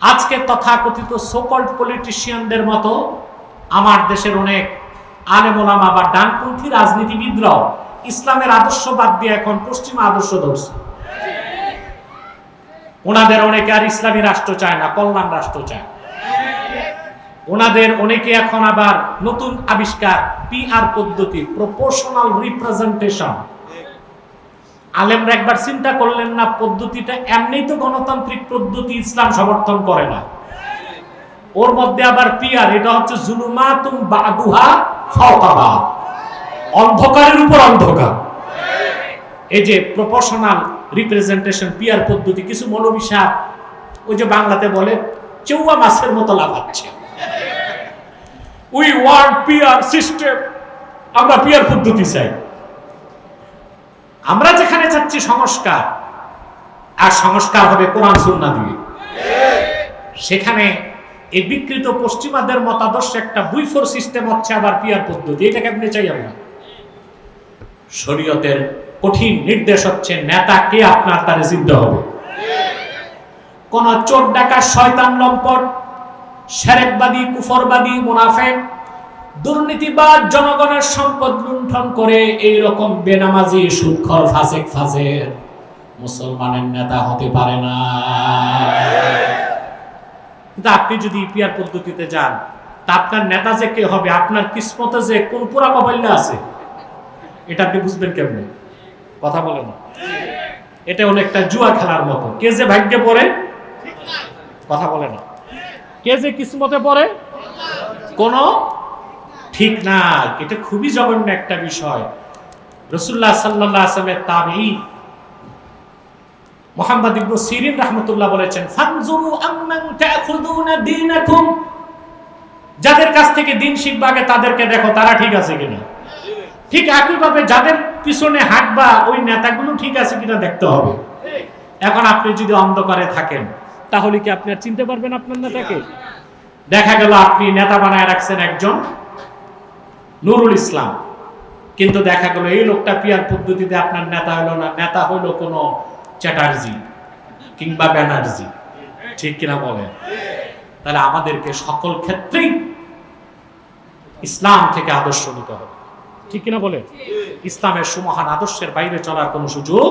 আজকে তথাকথিত সোকল্ড পলিটিশিয়ানদের মতো আমার দেশের অনেক আলেমোলামা বা ডানপন্থী রাজনীতিবিদরাও ইসলামের আদর্শ বাদ দিয়ে এখন পশ্চিমা আদর্শ ধরছে। ওনাদের অনেকে আর ইসলামী রাষ্ট্র চায় না, কল্যাণ রাষ্ট্র চায় ওনাদের অনেকে এখন আবার নতুন আবিষ্কার পিআর পদ্ধতি প্রপোর্শনাল রিপ্রেজেন্টেশন আলেমরা একবার চিন্তা করলেন, না, পদ্ধতিটা এমনি তো গণতান্ত্রিক পদ্ধতি ইসলাম সমর্থন করে না। ওর মধ্যে আবার পিয়ার এটা হচ্ছে জুলুমাতুম বাদুহা ফাওকাবা অন্ধকারের উপর অন্ধকার। এই যে প্রপোর্শনাল রিপ্রেজেন্টেশন পিয়ার পদ্ধতি, কিছু মৌলবী ওই যে বাংলাতে বলে চৌয়া মাছের মতো লাফাচ্ছে। উই ওয়ান্ট পিয়ার সিস্টেম আমরা পিয়ার পদ্ধতি চাই। আমরা যেখানে চাচ্ছি সংস্কার, আর সংস্কার হবে কোরআন সুন্না দিয়ে। সেখানে এই বিকৃত পশ্চিমাদের মতাদর্শ একটা বুইফোর সিস্টেম হচ্ছে আবার পিয়ার পদ্ধতি। এটা কেমনে চাই আমরা? শরীয়তের কঠিন নির্দেশ হচ্ছে, নেতা কে আপনার তারে চিনতে হবে? কোন চোর ডাকা শয়তান, লম্পট, সেরেকবাদী, কুফরবাদী, মুনাফেক দুর্নীতিবাদ জনগণের সম্পদ লুণ্ঠন করে এই রকম বেনামাজি সুদখর ফাসেক, ফাসের মুসলমানের নেতা হতে পারে না। কিন্তু আপনি যদি ইপিআর পদ্ধতিতে যান, তা আপনার নেতা যে কে হবে, আপনার কিসমতে যে কোন পুরা কবাল্লা আছে, এটা আপনি বুঝবেন কেমনে? কথা বলে না। এটা একটা জুয়া খেলার মতো। কে যে ভাগ্যে পড়ে, কথা বলে না। কে যে কিসমতে পড়ে, কোনো ঠিক না, এটা খুবই জঘন্য একটা বিষয়। রসুল্লাহ সাল্লাহ আসলামের মোহাম্মদ ইবনু সিরিন বলেছেন, ফানজুরু আম্মান তাখুদুনা দীনাকুম। যাদের কাছ থেকে দিন শিখবা আগে তাদেরকে দেখো, তারা ঠিক আছে কিনা। ঠিক একইভাবে যাদের পিছনে হাঁটবা, ওই নেতাগুলো ঠিক আছে কিনা দেখতে হবে। এখন আপনি যদি অন্ধকারে থাকেন, তাহলে কি আপনি আর চিনতে পারবেন আপনার নেতাকে? দেখা গেল আপনি নেতা বানায় রাখছেন একজন। নুরুল ইসলাম। কিন্তু দেখা গেল এই লোকটা পিয়ার পদ্ধতিতে আপনার নেতা হলো না, নেতা হলো কোনো চ্যাটার্জি কিংবা ব্যানার্জি। ঠিক কিনা বলেন? তাহলে আমাদেরকে সকল ক্ষেত্রেই ইসলাম থেকে আদর্শ নিতে হবে। ঠিক কিনা বলে ইসলামের সুমহান আদর্শের বাইরে চলার কোনো সুযোগ